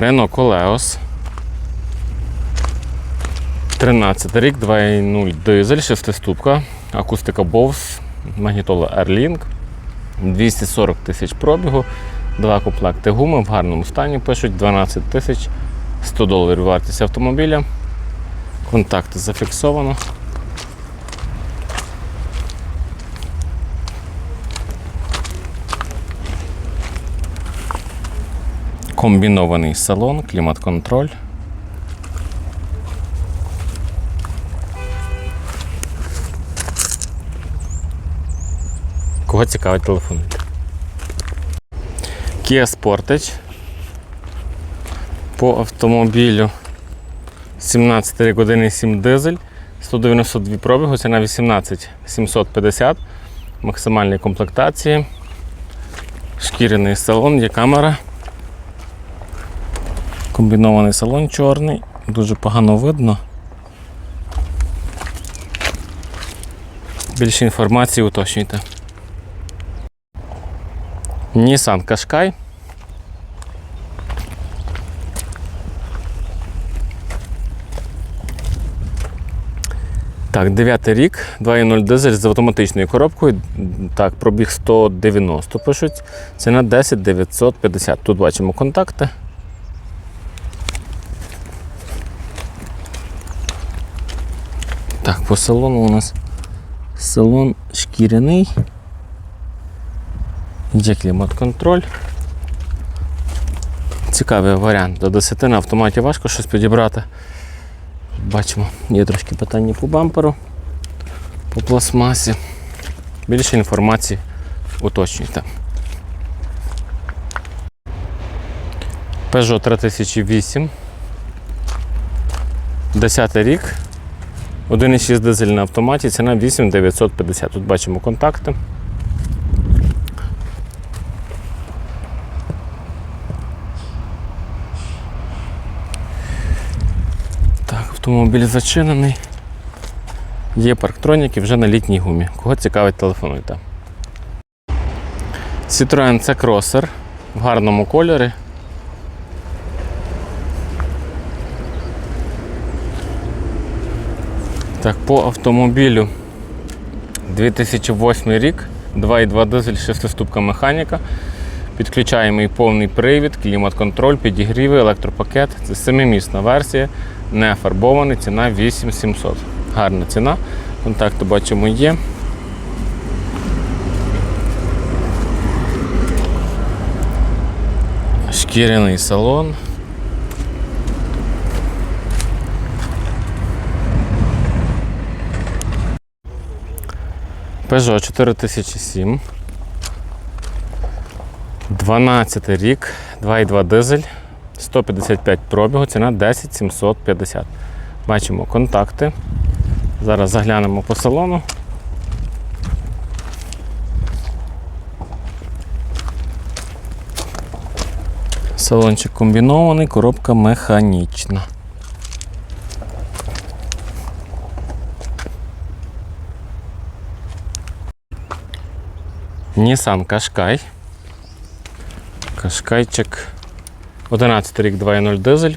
Renault Koleos. 13 рік, 2.0 дизель, 6-ступка, акустика Bose, магнітола Airlink, 240 тисяч пробігу, два комплекти гуми в гарному стані пишуть 12 тисяч 100 доларів вартість автомобіля. Контакти зафіксовано. Комбінований салон, клімат-контроль. Кого цікавить телефонуйте. Kia Sportage. По автомобілю 17 рік 1,7 дизель, 192 пробігу, ціна 18 750, максимальні комплектації, шкіряний салон, є камера. Комбінований салон чорний, дуже погано видно. Більше інформації уточнюйте. Nissan Qashqai. Так, 9 рік, 2.0 дизель з автоматичною коробкою. Так, пробіг 190 пишуть. Ціна 10 950. Тут бачимо контакти. Так, по салону у нас салон шкіряний. Є клімат-контроль. Цікавий варіант. До 10 на автоматі важко щось підібрати. Бачимо, є трошки питання по бамперу, по пластмасі. Більше інформації уточнюйте. Peugeot 3008. 10 рік. 1,6 дизель на автоматі, ціна 8950. Тут бачимо контакти. Так, автомобіль зачинений. Є парктроніки вже на літній гумі. Кого цікавить, телефонуйте. Citroen C Crosser в гарному кольорі. Так, по автомобілю 2008 рік, 2,2 дизель, 6-ступка механіка. Підключаємо і повний привід, клімат-контроль, підігріви, електропакет. Це семимісна версія, не фарбований, ціна 8700. Гарна ціна. Контакти бачимо є. Шкіряний салон. Peugeot 4007. 12 рік, 2,2 дизель, 155 пробігу, ціна 10 750. Бачимо контакти. Зараз заглянемо по салону. Салончик комбінований, коробка механічна. Nissan Qashqai. Кашкайчик 11 рік 2.0 дизель,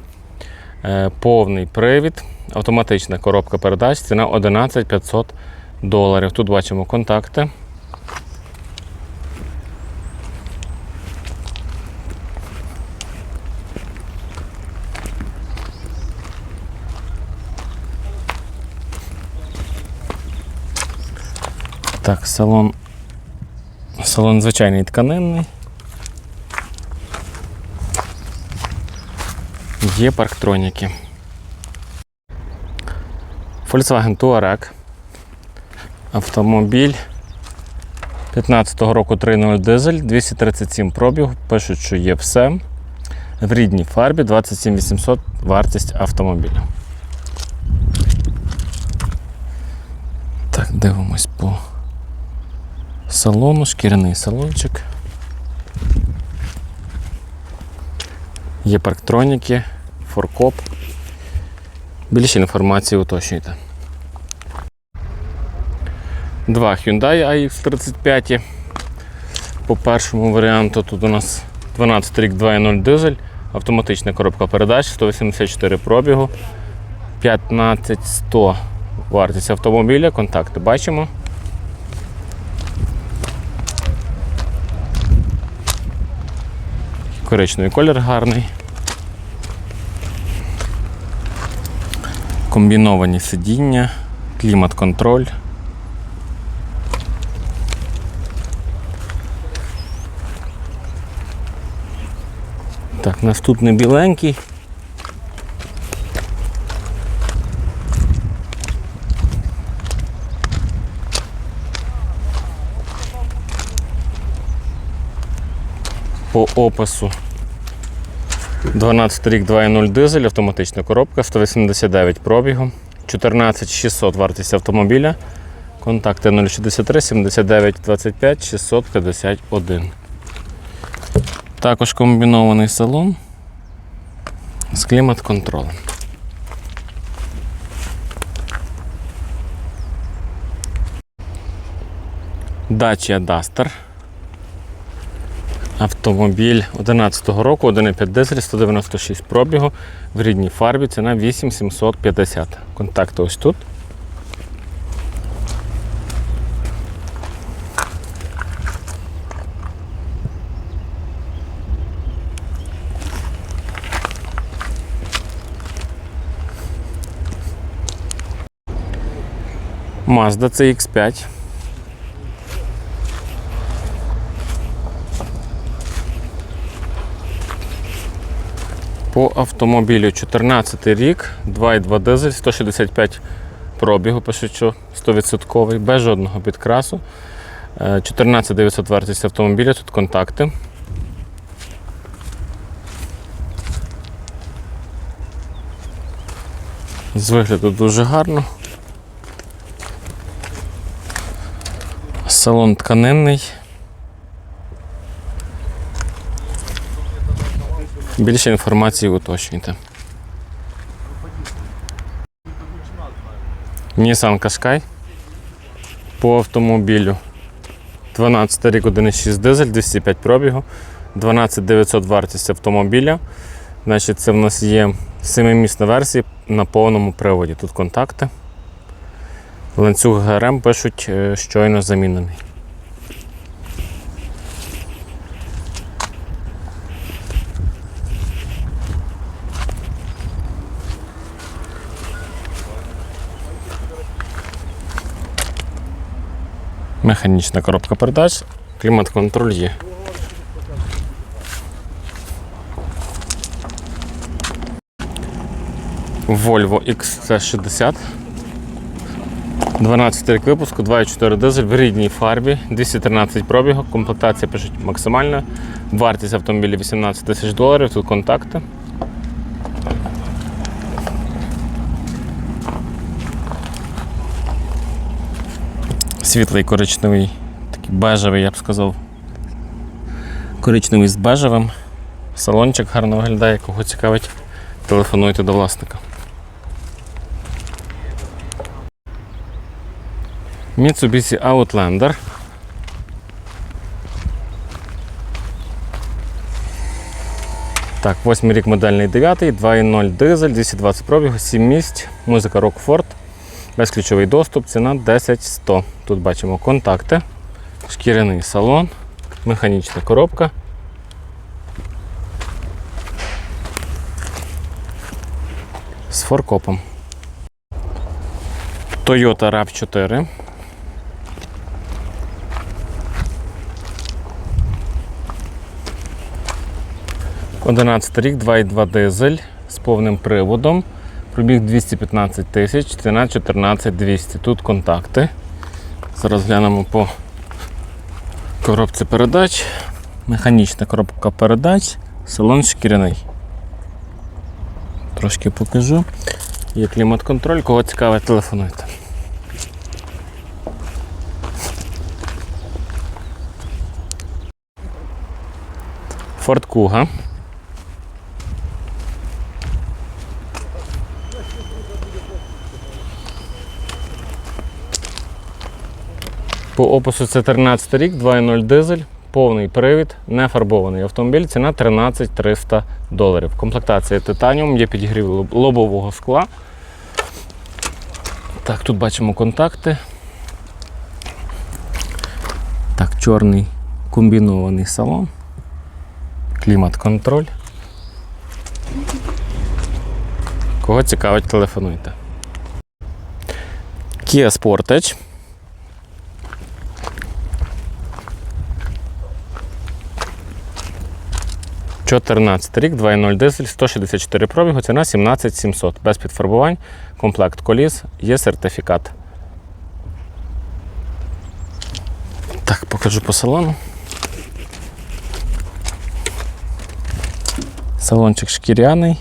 Е, повний привід, автоматична коробка передач, ціна 11 500 доларів. Тут бачимо контакти. Так, салон, Салон звичайний тканинний. Є парктроніки. Volkswagen Touareg. Автомобіль 15-го року 3.0 дизель, 237 пробіг, пишуть, що є все. В рідній фарбі 27800 вартість автомобіля. Так, дивимось по салону, шкіряний салончик. Є парктроніки, форкоп. Більше інформації уточнюйте. Два Hyundai AX35. По першому варіанту тут у нас 12 рік 2.0 дизель, автоматична коробка передач, 184 пробігу, 15100 вартість автомобіля, контакти бачимо. Коричневий колір гарний. Комбіновані сидіння, клімат-контроль. Так, наступний біленький. По опису 12 рік 2.0 дизель, автоматична коробка, 189 пробігу, 14600 вартість автомобіля. Контакти 063 79 25 651. Також комбінований салон з клімат-контролем. Dacia Duster. Автомобіль 2011 року, 1,5 дизель, 196 пробігу в рідній фарбі, ціна 8750. Контакти ось тут. Mazda CX5. По автомобілю 14 рік, 2,2 дизель, 165 пробігу, пишуть, що 100%, без жодного підкрасу. Е, 14 900 вартість автомобіля, тут контакти. З вигляду дуже гарно. Салон тканинний. Більше інформації уточнюйте. Nissan Qashqai по автомобілю 12 рік 1,6 дизель, 205 пробігу, 12 900 вартість автомобіля. Значить, це в нас є 7-місна версія на повному приводі. Тут контакти. Ланцюг ГРМ пишуть е, щойно замінений. Механічна коробка передач, клімат-контроль є. Volvo XC60. 12 рік випуску, 2,4 дизель в рідній фарбі, 213 пробігу, комплектація пишуть максимальна. Вартість автомобіля 18 тисяч доларів, тут контакти. Світлий коричневий, такий бежевий, я б сказав. Коричневий з бежевим. Салончик гарно виглядає, кого цікавить, телефонуйте до власника. Mitsubishi Outlander. Так, 8 рік модельний 9, 2.0 дизель, 220 пробігу, 7 місць, музика Rockford, безключовий доступ, ціна 10100. Тут бачимо контакти, шкіряний салон, механічна коробка. З форкопом. Toyota RAV4. Одинадцятий рік, 2,2 дизель, з повним приводом. Пробіг 215 тисяч, ціна 14 200. Тут контакти. Зараз глянемо по коробці передач. Механічна коробка передач, салон шкіряний. Трошки покажу. Є клімат-контроль, кого цікавить, телефонуйте. Форд Куга. По опису це 13 рік, 2.0 дизель, повний привід, не фарбований автомобіль, ціна 13 300 доларів. Комплектація титаніум, є підігрів лобового скла. Так, тут бачимо контакти. Так, чорний комбінований салон. Клімат-контроль. Кого цікавить, телефонуйте. Kia Sportage. Чотирнадцятий рік, 2.0 дизель, 164 пробігу, ціна 17700, Без підфарбувань, комплект коліс, є сертифікат. Так, покажу по салону. Салончик шкіряний.